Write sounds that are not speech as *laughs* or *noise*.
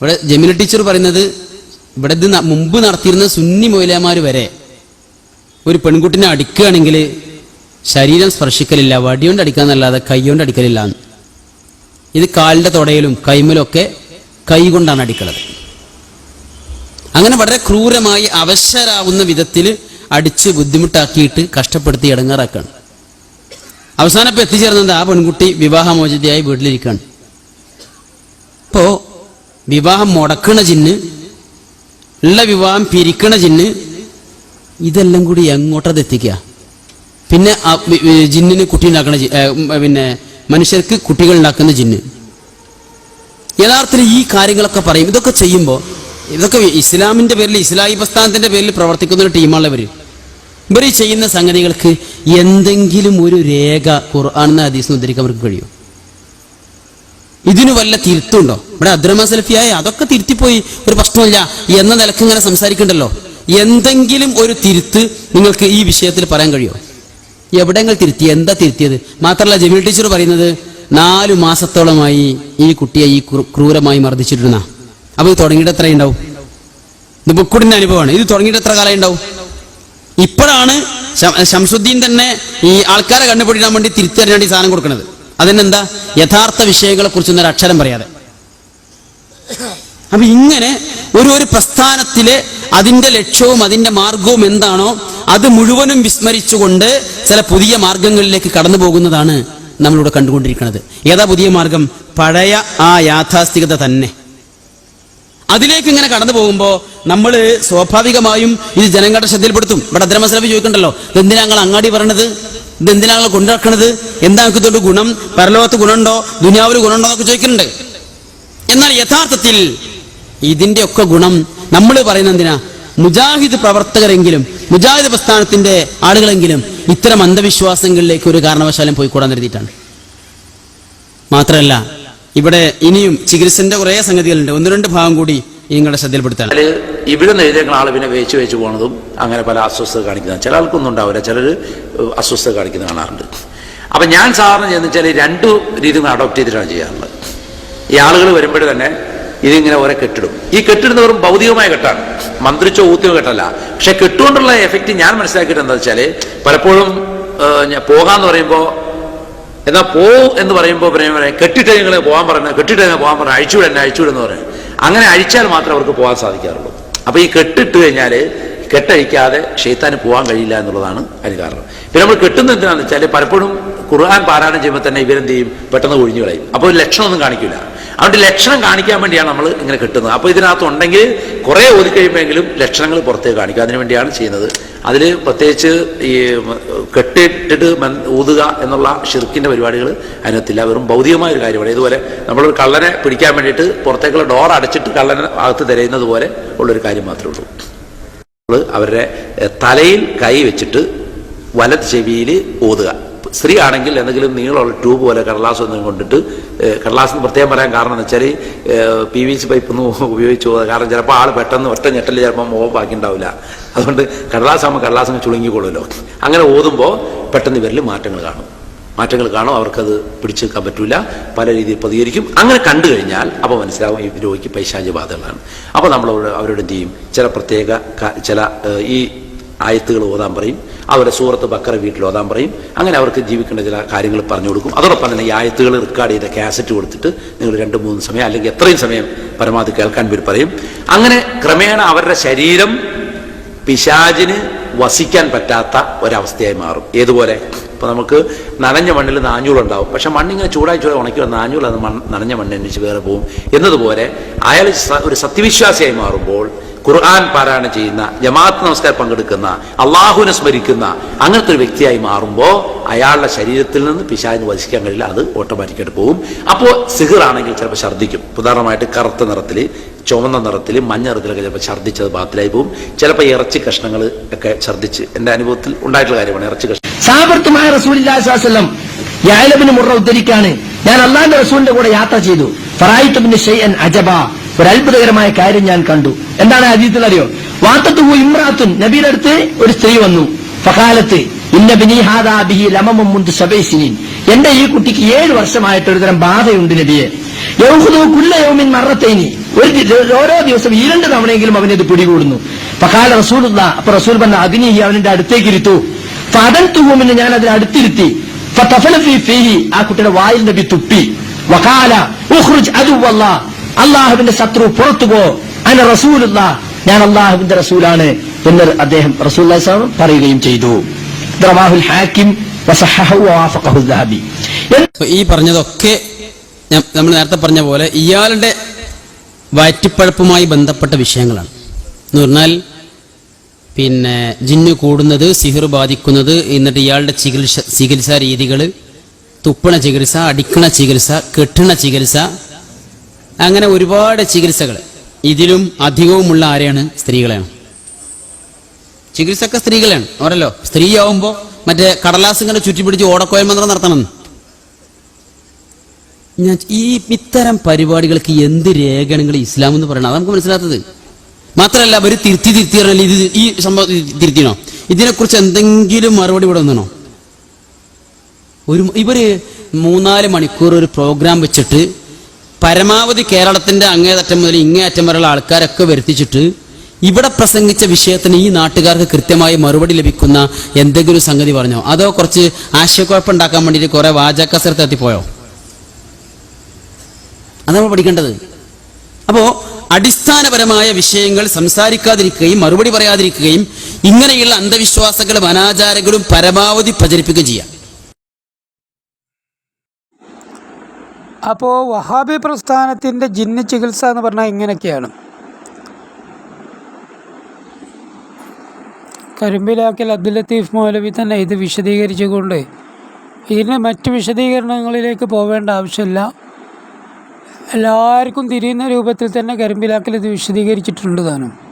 ഇവിടെ ജമീല ടീച്ചർ പറയുന്നത് ഇവിടെ ഇത് മുമ്പ് നടത്തിയിരുന്ന സുന്നി മൊയിലാമാർ വരെ ഒരു പെൺകുട്ടിനെ അടിക്കുകയാണെങ്കിൽ ശരീരം സ്പർശിക്കലില്ല വടികൊണ്ട് അടിക്കാന്നല്ലാതെ കൈകൊണ്ട് അടിക്കലില്ല ഇത് കാലിന്റെ തൊടയിലും കൈമലൊക്കെ ഒക്കെ കൈ കൊണ്ടാണ് അടിക്കുന്നത് അങ്ങനെ വളരെ ക്രൂരമായി അവശരാവുന്ന വിധത്തിൽ അടിച്ച് ബുദ്ധിമുട്ടാക്കിയിട്ട് കഷ്ടപ്പെടുത്തി ഇടങ്ങാറാക്കാണ്. അവസാനം എത്തിച്ചേർന്നത് ആ പെൺകുട്ടി വിവാഹമോചിതയായി വീട്ടിലിരിക്കുകയാണ്. വിവാഹം മുടക്കണ ചിന്ന് ഉള്ള വിവാഹം പിരിക്കണ ചിന്ന് ഇതെല്ലാം കൂടി എങ്ങോട്ടത് എത്തിക്കുക? പിന്നെ ജിന്നിന് കുട്ടി ഉണ്ടാക്കണ പിന്നെ മനുഷ്യർക്ക് കുട്ടികൾ ഉണ്ടാക്കുന്ന ജിന്ന്. യഥാർത്ഥത്തിൽ ഈ കാര്യങ്ങളൊക്കെ പറയും. ഇതൊക്കെ ചെയ്യുമ്പോൾ ഇതൊക്കെ ഇസ്ലാമിന്റെ പേരിൽ ഇസ്ലാഹി പ്രസ്ഥാനത്തിന്റെ പേരിൽ പ്രവർത്തിക്കുന്ന ഒരു ടീമുള്ളവർ ഇവർ ചെയ്യുന്ന സംഗതികൾക്ക് എന്തെങ്കിലും ഒരു രേഖ ഖുർആാനെന്ന ഹദീസിന് ഉദ്ധരിക്കാൻ അവർക്ക് കഴിയും. ഇതിന് വല്ല തിരുത്തുണ്ടോ? ഇവിടെ അദ്രമ സെൽഫിയായ അതൊക്കെ തിരുത്തിപ്പോയി. ഒരു പ്രശ്നമില്ല എന്ന നിലയ്ക്ക് ഇങ്ങനെ സംസാരിക്കണ്ടല്ലോ? എന്തെങ്കിലും ഒരു തിരുത്ത് നിങ്ങൾക്ക് ഈ വിഷയത്തിൽ പറയാൻ കഴിയുമോ എവിടെങ്ങൾ തിരുത്തി? എന്താ തിരുത്തിയത്? മാത്രമല്ല ജമീൽ ടീച്ചർ പറയുന്നത് നാലു മാസത്തോളമായി ഈ കുട്ടിയെ ഈ ക്രൂരമായി മർദ്ദിച്ചിരുന്ന അപ്പൊ ഇത് തുടങ്ങിയിട്ട് എത്ര ഉണ്ടാവും? ഇത് ബുക്കുടിന്റെ അനുഭവമാണ്. ഇത് തുടങ്ങിയിട്ട് എത്ര കാലം ഉണ്ടാവും? ഇപ്പോഴാണ് ശംസുദ്ദീൻ തന്നെ ഈ ആൾക്കാരെ കണ്ടുപിടിക്കാൻ വേണ്ടി തിരുത്തറിയാൻ വേണ്ടി സാധനം കൊടുക്കുന്നത് അതിനെന്താ? യഥാർത്ഥ വിഷയങ്ങളെ കുറിച്ചൊന്നും ഒരു അക്ഷരം പറയാതെ. അപ്പൊ ഇങ്ങനെ ഒരു ഒരു പ്രസ്ഥാനത്തിലെ അതിന്റെ ലക്ഷ്യവും അതിന്റെ മാർഗവും എന്താണോ അത് മുഴുവനും വിസ്മരിച്ചുകൊണ്ട് ചില പുതിയ മാർഗങ്ങളിലേക്ക് കടന്നു പോകുന്നതാണ് നമ്മളിവിടെ കണ്ടുകൊണ്ടിരിക്കുന്നത്. ഏതാ പുതിയ മാർഗം? പഴയ ആ യാഥാസ്ഥികത തന്നെ. അതിലേക്ക് ഇങ്ങനെ കടന്നു പോകുമ്പോൾ നമ്മൾ സ്വാഭാവികമായും ഇത് ജനങ്ങളുടെ ശ്രദ്ധയിൽപ്പെടുത്തും. ഇവിടെ അദ്രമസലഫ് ചോദിക്കണ്ടല്ലോ ഇതെന്തിനാ ഞങ്ങൾ അങ്ങാടി പറയണത്? ഇതെന്തിനാ ഞങ്ങൾ കൊണ്ടുനടക്കണത് എന്താ ഇതുകൊണ്ട് ഗുണം? പരലോകത്ത് ഗുണമുണ്ടോ? ദുനിയാവിൽ ഗുണമുണ്ടോ? എന്നൊക്കെ ചോദിക്കുന്നുണ്ട് എന്നാൽ യഥാർത്ഥത്തിൽ ഇതിന്റെ ഒക്കെ ഗുണം നമ്മൾ പറയുന്ന എന്തിനാ? മുജാഹിദ് പ്രവർത്തകരെങ്കിലും മുജാഹിദ് പ്രസ്ഥാനത്തിന്റെ ആളുകളെങ്കിലും ഇത്തരം അന്ധവിശ്വാസങ്ങളിലേക്ക് ഒരു കാരണവശാലും പോയി കൂടാൻ കരുതിയിട്ടാണ്. മാത്രമല്ല ഇവിടെ ഇനിയും ചികിത്സന്റെ കുറേ സംഗതികളുണ്ട്. ഒന്ന് രണ്ട് ഭാഗം കൂടി നിങ്ങളുടെ ശ്രദ്ധയിൽപ്പെടുത്താൻ. ഇവിടെ നിന്ന് എഴുതിയ ആൾ പിന്നെ വേച്ച് വേച്ച് പോണതും അങ്ങനെ പല അസ്വസ്ഥത കാണിക്കുന്നതും ചില ആൾക്കൊന്നും ഉണ്ടാവില്ല ചിലർ അസ്വസ്ഥത കാണിക്കുന്നത് കാണാറുണ്ട്. അപ്പം ഞാൻ സാധാരണ ചെയ്യുന്ന വെച്ചാൽ രണ്ടു രീതികൾ അഡോപ്റ്റ് ചെയ്തിട്ടാണ് ചെയ്യാറുള്ളത്. ഈ ആളുകൾ വരുമ്പോൾ തന്നെ ഇതിങ്ങനെ ഓരോ കെട്ടിടും. ഈ കെട്ടിടുന്ന വെറും ഭൗതികമായ കെട്ടാണ്. മന്ത്രിച്ചോ ഊത്തിയോ കെട്ടല്ല. പക്ഷെ കെട്ടുകൊണ്ടുള്ള എഫക്റ്റ് ഞാൻ മനസ്സിലാക്കിയിട്ട് എന്താ വെച്ചാൽ പലപ്പോഴും പോകാന്ന് പറയുമ്പോൾ എന്നാൽ പോ എന്ന് പറയുമ്പോൾ പറയുമ്പോൾ കെട്ടിട്ട് നിങ്ങൾ പോകാൻ പറഞ്ഞ കെട്ടിട്ട് പോകാൻ പറഞ്ഞ അഴിച്ചുവിടെ എന്നെ അഴിച്ചുവിടെന്ന് പറയും. അങ്ങനെ അഴിച്ചാൽ മാത്രം അവർക്ക് പോകാൻ സാധിക്കാറുള്ളൂ. അപ്പൊ ഈ കെട്ടിട്ട് കഴിഞ്ഞാൽ കെട്ടഴിക്കാതെ ഷെയ്ത്താന് പോകാൻ കഴിയില്ല എന്നുള്ളതാണ് അതിന് കാരണം. പിന്നെ നമ്മൾ കെട്ടുന്ന എന്തിനാണെന്ന് വെച്ചാൽ പലപ്പോഴും ഖുർആൻ പാരായണം ചെയ്യുമ്പോൾ തന്നെ ഇവരെന്ത് ചെയ്യും? പെട്ടെന്ന് ഒഴിഞ്ഞു കളയും. അപ്പോൾ ഒരു ലക്ഷണമൊന്നും കാണിക്കില്ല അതുകൊണ്ട് ലക്ഷണം കാണിക്കാൻ വേണ്ടിയാണ് നമ്മൾ ഇങ്ങനെ കിട്ടുന്നത്. അപ്പോൾ ഇതിനകത്ത് ഉണ്ടെങ്കിൽ കുറേ ഓതിക്കഴിയുമ്പോഴെങ്കിലും ലക്ഷണങ്ങൾ പുറത്തേക്ക് കാണിക്കുക അതിനു വേണ്ടിയാണ് ചെയ്യുന്നത്. അതിൽ പ്രത്യേകിച്ച് ഈ കെട്ടിട്ടിട്ട് ഊതുക എന്നുള്ള ഷിർക്കിന്റെ പരിപാടികൾ അതിനകത്തില്ല. വെറും ഭൗതികമായ ഒരു കാര്യമാണ്. ഇതുപോലെ നമ്മളൊരു കള്ളനെ പിടിക്കാൻ വേണ്ടിയിട്ട് പുറത്തേക്കുള്ള ഡോർ അടച്ചിട്ട് കള്ളനെ അകത്ത് തിരയുന്നത് പോലെ ഉള്ളൊരു കാര്യം മാത്രമേ ഉള്ളൂ. അവരുടെ തലയിൽ കൈ വെച്ചിട്ട് വലത് ചെവിയിൽ ഊതുക. സ്ത്രീ ആണെങ്കിൽ എന്തെങ്കിലും നീളമുള്ള ട്യൂബ് പോലെ കടലാസ് ഒന്നും കൊണ്ടിട്ട് കടലാസ് പ്രത്യേകം പറയാൻ കാരണം എന്ന് വെച്ചാൽ പി വി സി പൈപ്പ് ഒന്നും *laughs* ഉപയോഗിച്ചു പോകുക കാരണം ചിലപ്പോൾ ആൾ പെട്ടെന്ന് ഒറ്റ ഞെട്ടൽ ചിലപ്പോൾ മുഖം ബാക്കി ഉണ്ടാവില്ല അതുകൊണ്ട് കടലാസ് ആകുമ്പോൾ കടലാസ് അങ്ങ് ചുളുങ്ങിക്കൊള്ളുമല്ലോ. അങ്ങനെ ഓതുമ്പോൾ പെട്ടെന്ന് ഇവരിൽ മാറ്റങ്ങൾ കാണും. മാറ്റങ്ങൾ കാണും അവർക്കത് പിടിച്ചു നിൽക്കാൻ പറ്റില്ല പല രീതിയിൽ പ്രതികരിക്കും. അങ്ങനെ കണ്ടു കഴിഞ്ഞാൽ അപ്പോൾ മനസ്സിലാവും ഈ രോഗിക്ക് പൈശാചി ബാധകളാണ്. അപ്പോൾ നമ്മൾ അവരോട് എന്ത് ചെയ്യും? ചില പ്രത്യേക ചില ഈ ആയത്തുകൾ ഓതാൻ പറയും. അവരെ സൂറത്ത് ബക്കറ വീട്ടിൽ ഓതാൻ പറയും. അങ്ങനെ അവർക്ക് ജീവിക്കേണ്ട ചില കാര്യങ്ങൾ പറഞ്ഞു കൊടുക്കും. അതോടൊപ്പം തന്നെ ഈ ആയത്തുകൾ റെക്കോർഡ് ചെയ്ത കാസറ്റ് കൊടുത്തിട്ട് നിങ്ങൾ രണ്ട് മൂന്ന് സമയം അല്ലെങ്കിൽ എത്രയും സമയം പരമാവധി കേൾക്കാൻ വേണ്ടി പറയും. അങ്ങനെ ക്രമേണ അവരുടെ ശരീരം പിശാചിന് വസിക്കാൻ പറ്റാത്ത ഒരവസ്ഥയായി മാറും. ഏതുപോലെ? ഇപ്പോൾ നമുക്ക് നനഞ്ഞ മണ്ണിൽ നാഞ്ഞൂളുണ്ടാവും പക്ഷെ മണ്ണിങ്ങനെ ചൂടായി ചൂടായി ഉണക്കി വന്ന നാഞ്ഞൂൾ അത് മണ്ണ് നനഞ്ഞ മണ്ണിനെ വേറെ പോവും. എന്നതുപോലെ അയാൾ ഒരു സത്യവിശ്വാസിയായി മാറുമ്പോൾ ഖുർആൻ പാരായണം ചെയ്യുന്ന ജമാഅത്ത് നമസ്കാരം പങ്കെടുക്കുന്ന അള്ളാഹുവിനെ സ്മരിക്കുന്ന അങ്ങനത്തെ ഒരു വ്യക്തിയായി മാറുമ്പോൾ അയാളുടെ ശരീരത്തിൽ നിന്ന് പിശാചിന് വസിക്കാൻ കഴിയില്ല അത് ഓട്ടോമാറ്റിക്കായിട്ട് പോകും. അപ്പോൾ സിഹിറാണെങ്കിൽ ചിലപ്പോൾ ഛർദ്ദിക്കും. ഉദാഹരണമായിട്ട് കറുത്ത നിറത്തിൽ ചുവന്ന നിറത്തിൽ മഞ്ഞ നിറത്തിലൊക്കെ ചിലപ്പോൾ ഛർദ്ദിച്ചത് ബാത്തിലായി പോകും. ചിലപ്പോൾ ഇറച്ചി കഷ്ണങ്ങൾ ഒക്കെ ഛർദ്ദിച്ച് എന്റെ അനുഭവത്തിൽ ഉണ്ടായിട്ടുള്ള കാര്യമാണ് ഇറച്ചി കഷ്ണം. ഞാൻ അള്ളാന്റെ റസൂലിന്റെ കൂടെ യാത്ര ചെയ്തു. ഫറായിത്തുബിന്റെ ഷെയ്യൻ അജബ. ഒരു അത്ഭുതകരമായ കാര്യം ഞാൻ കണ്ടു. എന്താണ് അജീത്തിൽ അറിയോ? വാത്തത്തു ഇമ്രാത്തുൻ നബിയുടെ അടുത്ത് ഒരു സ്ത്രീ വന്നു. ഫകാലത്ത് ഇന്ന ബിനി ഹാദാ ബിഹി ലമമും മുന്ത് ശബൈസിനീൻ എന്റെ ഈ കുട്ടിക്ക് ഏഴ് വർഷമായിട്ട് ഒരുതരം ബാധയുണ്ട് നബിയെ. യൗഹുദു കുല്ല യൗമിൻ മറത്തേനി. ഒരു ഓരോ ദിവസം ഈ രണ്ട് തവണയെങ്കിലും അവനത് പിടികൂടുന്നു. പകാല റസൂൽ അപ്പൊ റസൂൽ പറഞ്ഞ അതിനെ അവനിന്റെ അടുത്തേക്ക് ഇരുത്തു. ഫതൻ തുഹുമിന് ഞാൻ അതിനെ അടുത്തിരുത്തി. ആ കുട്ടിയുടെ വായിൽ നബി തുപ്പി. വകാല ഉഹ്റുജ് അദുവല്ല. അള്ളാഹുവിന്റെ ശത്രു പുറത്തു പോ. അന റസൂലുള്ള. ഞാൻ അള്ളാഹുവിന്റെ റസൂലാണ് എന്ന് അദ്ദേഹം റസൂൽ പറയുകയും ചെയ്തു. ഈ പറഞ്ഞതൊക്കെ നമ്മൾ നേരത്തെ പറഞ്ഞ പോലെ ഇയാളുടെ വയറ്റിപ്പഴപ്പുമായി ബന്ധപ്പെട്ട വിഷയങ്ങളാണ്. എന്ന് പറഞ്ഞാൽ പിന്നെ ജിന്നു കൂടുന്നത് സിഹിർ ബാധിക്കുന്നത് എന്നിട്ട് ഇയാളുടെ ചികിത്സ ചികിത്സാ രീതികൾ തുപ്പണ ചികിത്സ അടിക്കണ ചികിത്സ കെട്ടണ ചികിത്സ അങ്ങനെ ഒരുപാട് ചികിത്സകൾ ഇതിലും അധികവുമുള്ള ആരെയാണ്? സ്ത്രീകളെയാണ്. ചികിത്സക്കെ സ്ത്രീകളാണ് അവരല്ലോ. സ്ത്രീയാവുമ്പോൾ മറ്റേ കടലാസ് ഇങ്ങനെ ചുറ്റിപ്പിടിച്ച് ഓടക്കോയ മന്ത്രം നടത്തണം. ഞാൻ ഈ ഇത്തരം പരിപാടികൾക്ക് എന്ത് രേഖയാണ് ഇസ്ലാം എന്ന് പറയണം അത് നമുക്ക് മനസ്സിലാത്തത്. മാത്രമല്ല അവർ തിരുത്തി തിരുത്തി പറഞ്ഞാൽ ഇത് ഈ സംഭവം തിരുത്തിനോ ഇതിനെക്കുറിച്ച് എന്തെങ്കിലും മറുപടി ഇവിടെ വന്നണോ ഒരു ഇവർ മൂന്നാൽ മണിക്കൂർ ഒരു പ്രോഗ്രാം വെച്ചിട്ട് പരമാവധി കേരളത്തിന്റെ അങ്ങേയറ്റം മുതൽ ഇങ്ങേയറ്റം വരെയുള്ള ആൾക്കാരൊക്കെ വരുത്തിച്ചിട്ട് ഇവിടെ പ്രസംഗിച്ച വിഷയത്തിന് ഈ നാട്ടുകാർക്ക് കൃത്യമായി മറുപടി ലഭിക്കുന്ന എന്തെങ്കിലും സംഗതി പറഞ്ഞോ? അതോ കുറച്ച് ആശയക്കുഴപ്പം ഉണ്ടാക്കാൻ വേണ്ടിയിട്ട് കുറെ വാചകസരത്ത് എത്തിപ്പോയോ? അതാണ് പഠിക്കേണ്ടത്. അപ്പോ അടിസ്ഥാനപരമായ വിഷയങ്ങൾ സംസാരിക്കാതിരിക്കുകയും മറുപടി പറയാതിരിക്കുകയും ഇങ്ങനെയുള്ള അന്ധവിശ്വാസങ്ങളും അനാചാരങ്ങളും പരമാവധി പ്രചരിപ്പിക്കുകയും ചെയ്യാം. അപ്പോൾ വഹാബി പ്രസ്ഥാനത്തിന്റെ ജിന്ന് ചികിത്സ എന്ന് പറഞ്ഞാൽ ഇങ്ങനെയൊക്കെയാണ്. കരിമ്പിലാക്കൽ അബ്ദുൽ ലത്തീഫ് മൗലവി തന്നെ ഇത് വിശദീകരിച്ചുകൊണ്ട് ഇതിന് മറ്റ് വിശദീകരണങ്ങളിലേക്ക് പോവേണ്ട ആവശ്യമില്ല. എല്ലാവർക്കും തിരിയുന്ന രൂപത്തിൽ തന്നെ കരിമ്പിലാക്കൽ ഇത് വിശദീകരിച്ചിട്ടുണ്ട് താനും.